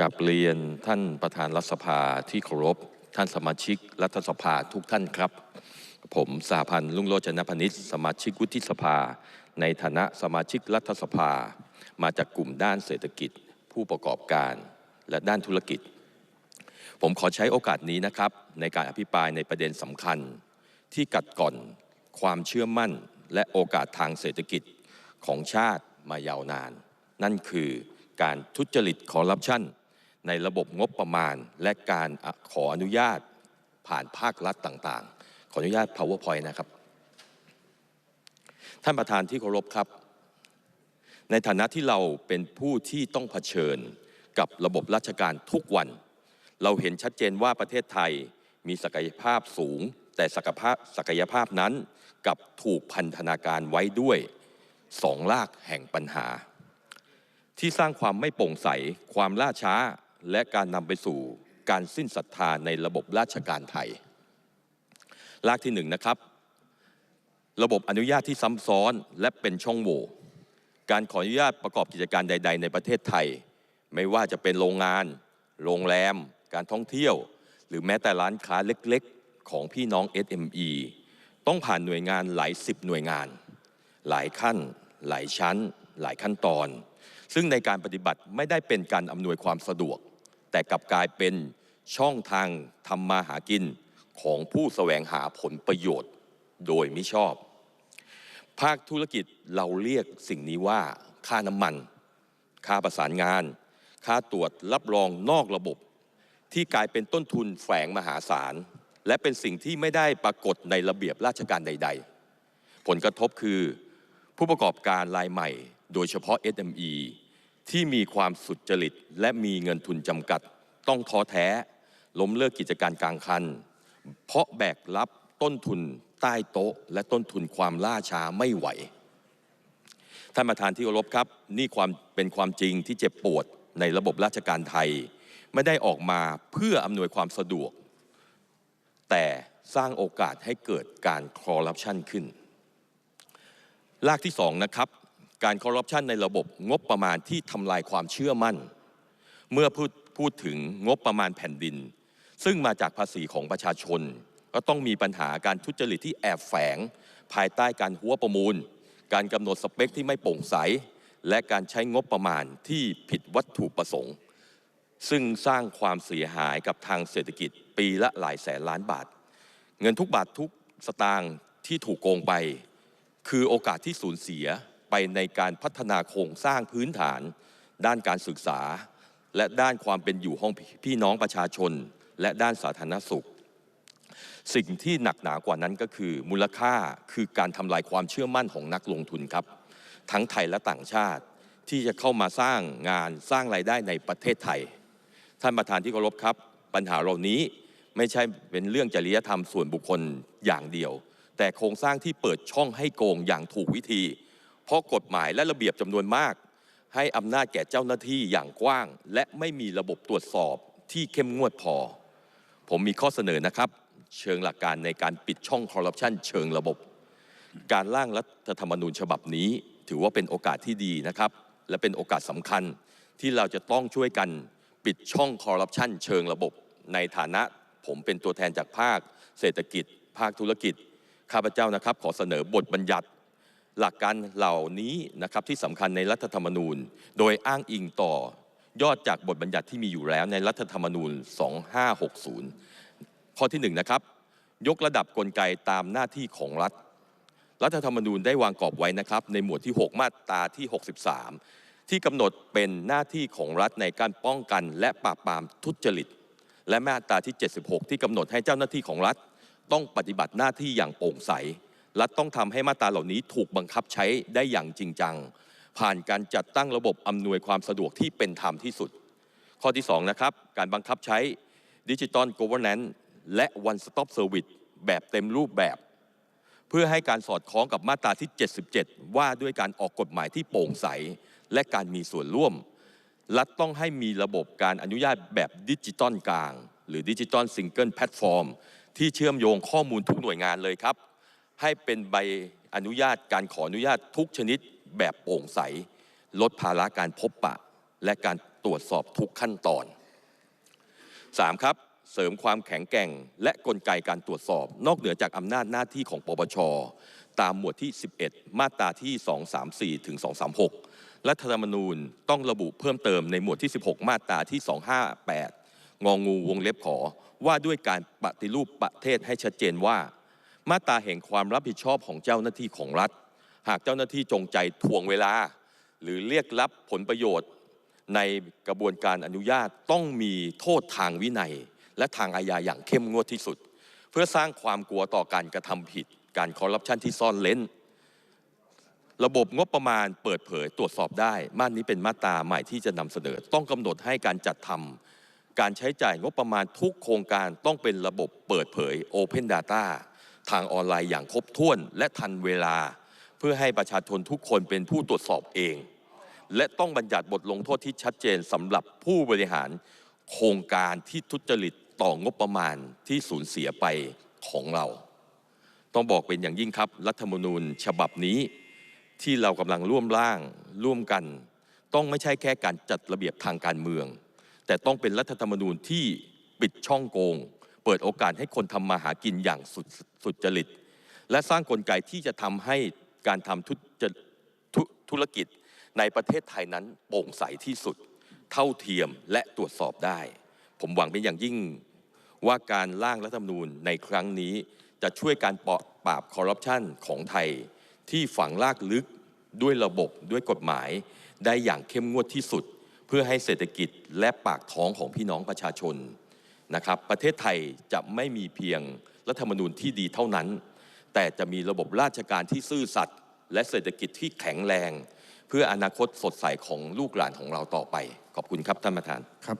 กับเรียนท่านประธานรัฐสภาที่เคารพท่านสมาชิกรัฐสภาทุกท่านครับ ผมสาพันธ์ลุงโรจนพนิษฐ์สมาชิกวุฒิสภา ในฐานะสมาชิกรัฐสภา มาจากกลุ่มด้านเศรษฐกิจ ผู้ประกอบการ และด้านธุรกิจ ผมขอใช้โอกาสนี้นะครับ ในการอภิปรายในประเด็นสำคัญ ที่กัดก่อนความเชื่อมั่นและโอกาสทางเศรษฐกิจของชาติมายาวนาน นั่นคือการทุจริตคอร์รัปชัน ในระบบงบประมาณ และการขออนุญาตผ่านภาครัฐต่างๆ ขออนุญาต powerpoint นะครับ ท่านประธานที่เคารพครับ ในฐานะที่เราเป็นผู้ที่ต้องเผชิญกับระบบราชการทุกวัน เราเห็นชัดเจนว่าประเทศไทยมีศักยภาพสูง แต่ศักยภาพศักยภาพนั้นกับถูกพันธนาการไว้ด้วยสองลากแห่งปัญหา ที่สร้างความไม่โปร่งใสความล่าช้า และการนำไปสู่การสิ้นศรัทธาในระบบราชการไทย ลากที่หนึ่งนะครับ ระบบอนุญาตที่ซ้ำซ้อนและเป็นช่องโหว่การขออนุญาตประกอบกิจการใด ๆ ในประเทศไทย ไม่ว่าจะเป็นโรงงาน โรงแรม การท่องเที่ยว หรือแม้แต่ร้านค้าเล็กๆ ของพี่น้อง SME ต้องผ่านหน่วยงานหลายสิบหน่วยงาน หลายขั้น หลายชั้น หลายขั้นตอน ซึ่งในการปฏิบัติไม่ได้เป็นการอำนวยความสะดวก แต่กลับกลายเป็นช่องทางทำมาหากินของผู้แสวงหาผลประโยชน์โดยมิชอบ ภาคธุรกิจเราเรียกสิ่งนี้ว่าค่าน้ำมัน ค่าประสานงาน ค่าตรวจรับรองนอกระบบ ที่กลายเป็นต้นทุนแฝงมหาศาล และเป็นสิ่งที่ไม่ได้ปรากฏในระเบียบราชการใด ๆ ผลกระทบคือ ผู้ประกอบการรายใหม่ โดยเฉพาะ SME ที่มีความสุจริต และมีเงินทุนจำกัด ต้องท้อแท้ ล้มเลิกกิจการกลางคัน เพราะแบกรับต้นทุนใต้โต๊ะ และต้นทุนความล่าช้าไม่ไหวท่านประธานที่เคารพครับ นี่ความเป็นความจริงที่เจ็บปวดในระบบราชการไทย ไม่ได้ออกมาเพื่ออำนวยความสะดวก แต่สร้างโอกาสให้เกิดการคอร์รัปชันขึ้นลากที่สองนะครับ การคอร์รัปชันในระบบงบประมาณที่ทำลายความเชื่อมั่น เมื่อพูดพูดถึงงบประมาณแผ่นดิน ซึ่งมาจากภาษีของประชาชน ก็ต้องมีปัญหาการทุจริตที่แอบแฝง ภายใต้การหัวประมูล การกำหนดสเปคที่ไม่โปร่งใส และการใช้งบประมาณที่ผิดวัตถุประสงค์ ซึ่งสร้างความเสียหายกับทางเศรษฐกิจปีละหลายแสนล้านบาท เงินทุกบาททุกสตางค์ที่ถูกโกงไป คือโอกาสที่สูญเสีย ไปในการพัฒนาโครงสร้างพื้นฐาน ด้านการศึกษา และด้านความเป็นอยู่ของพี่น้องประชาชน และด้านสาธารณสุข สิ่งที่หนักหนากว่านั้นก็คือ มูลค่าคือการทำลายความเชื่อมั่นของนักลงทุนครับ ทั้งไทยและต่างชาติที่จะเข้ามาสร้างงานสร้างรายได้ในประเทศไทย ท่านประธานที่เคารพครับ ปัญหาเหล่านี้ไม่ใช่เป็นเรื่องจริยธรรมส่วนบุคคลอย่างเดียว แต่โครงสร้างที่เปิดช่องให้โกงอย่างถูกวิธี เพราะกฎหมายและระเบียบจำนวนมาก ให้อำนาจแก่เจ้าหน้าที่อย่างกว้าง และไม่มีระบบตรวจสอบที่เข้มงวดพอ ผมมีข้อเสนอนะครับ เชิงหลักการในการปิดช่องคอร์รัปชันเชิงระบบ การร่างรัฐธรรมนูญฉบับนี้ ถือว่าเป็นโอกาสที่ดีนะครับ และเป็นโอกาสสำคัญที่เราจะต้องช่วยกันปิดช่องคอร์รัปชันเชิงระบบ ในฐานะผมเป็นตัวแทนจากภาค เศรษฐกิจ ภาคธุรกิจ ข้าพเจ้านะครับ ขอเสนอบทบัญญัติ หลักการเหล่านี้นะครับที่สำคัญในรัฐธรรมนูญ โดยอ้างอิงต่อยอดจากบทบัญญัติที่มีอยู่แล้วในรัฐธรรมนูญ 2560 ข้อที่1นนะครับยกระดับกลไกตามหน้าที่ของรัฐ รัฐธรรมนูญได้วางกรอบไว้นะครับในหมวดที่ 6 มาตราที่ 63 ที่กำหนดเป็นหน้าที่ของรัฐในการป้องกัน และปราบปรามทุจริต และมาตราที่ 76 ที่กำหนดให้เจ้าหน้าที่ของรัฐ ต้องปฏิบัติหน้าที่อย่างโปร่งใส รัฐต้องทำให้มาตราเหล่านี้ถูกบังคับใช้ได้อย่างจริงจัง ผ่านการจัดตั้งระบบอำนวยความสะดวกที่เป็นธรรมที่สุด ข้อที่2นะครับการบังคับใช้ดิจิตอล Governance และ One Stop Service แบบเต็มรูปแบบ เพื่อให้การสอดคล้องกับมาตราที่ 77 ว่าด้วยการออกกฎหมายที่โปร่งใส และการมีส่วนร่วม รัฐต้องให้มีระบบการอนุญาตแบบดิจิตอลกลาง หรือดิจิตอลซิงเกิลแพลตฟอร์มที่เชื่อมโยงข้อมูลทุกหน่วยงานเลยครับ ให้เป็นใบอนุญาตการขออนุญาตทุกชนิดแบบโปร่งใส ลดภาระการพบปะ และการตรวจสอบทุกขั้นตอน 3. ครับ เสริมความแข็งแกร่ง และกลไกการตรวจสอบ นอกเหนือจากอำนาจหน้าที่ของปปช ตามหมวดที่ 11 มาตราที่ 234 ถึง 236 รัฐธรรมนูญต้องระบุเพิ่มเติมในหมวดที่ 16 มาตราที่ 258 งองูวงเล็บขอว่าด้วยการปฏิรูปประเทศให้ชัดเจนว่า มาตราแห่งความรับผิดชอบของเจ้าหน้าที่ของรัฐ หากเจ้าหน้าที่จงใจทวงเวลา หรือเรียกรับผลประโยชน์ ในกระบวนการอนุญาตต้องมีโทษทางวินัย และทางอาญาอย่างเข้มงวดที่สุด เพื่อสร้างความกลัวต่อการกระทำผิด การคอร์รัปชันที่ซ่อนเล้น ระบบงบประมาณเปิดเผยตรวจสอบได้มาตรานี้เป็นมาตราใหม่ที่จะนำเสนอ ต้องกำหนดให้การจัดทำการใช้จ่ายงบประมาณทุกโครงการต้องเป็นระบบเปิดเผย Open Data ทางออนไลน์อย่างครบถ้วนและทันเวลา เพื่อให้ประชาชนทุกคนเป็นผู้ตรวจสอบเอง และต้องบัญญัติบทลงโทษที่ชัดเจนสำหรับผู้บริหารโครงการที่ทุจริตต่องบประมาณที่สูญเสียไปของเรา ต้องบอกเป็นอย่างยิ่งครับ รัฐธรรมนูญฉบับนี้ ที่เรากำลังร่วมร่างร่วมกัน ต้องไม่ใช่แค่การจัดระเบียบทางการเมือง แต่ต้องเป็นรัฐธรรมนูญที่ปิดช่องโกง เปิดโอกาสให้คนทำมาหากินอย่างสุดสุดจริต และสร้างกลไกที่จะทำให้การทำธุธุรกิจในประเทศไทยนั้นโปร่งใสที่สุด เท่าเทียมและตรวจสอบได้ ผมหวังเป็นอย่างยิ่งว่าการร่างรัฐธรรมนูญในครั้งนี้จะช่วยการปราบคอร์รัปชันของไทย ที่ฝังลากลึกด้วยระบบด้วยกฎหมาย ได้อย่างเข้มงวดที่สุด เพื่อให้เศรษฐกิจและปากท้องของพี่น้องประชาชน นะครับประเทศไทยจะไม่มีเพียงรัฐธรรมนูญที่ดีเท่านั้น แต่จะมีระบบราชการที่ซื่อสัตย์และเศรษฐกิจที่แข็งแรง เพื่ออนาคตสดใสของลูกหลานของเราต่อไป ขอบคุณครับท่านประธานครับ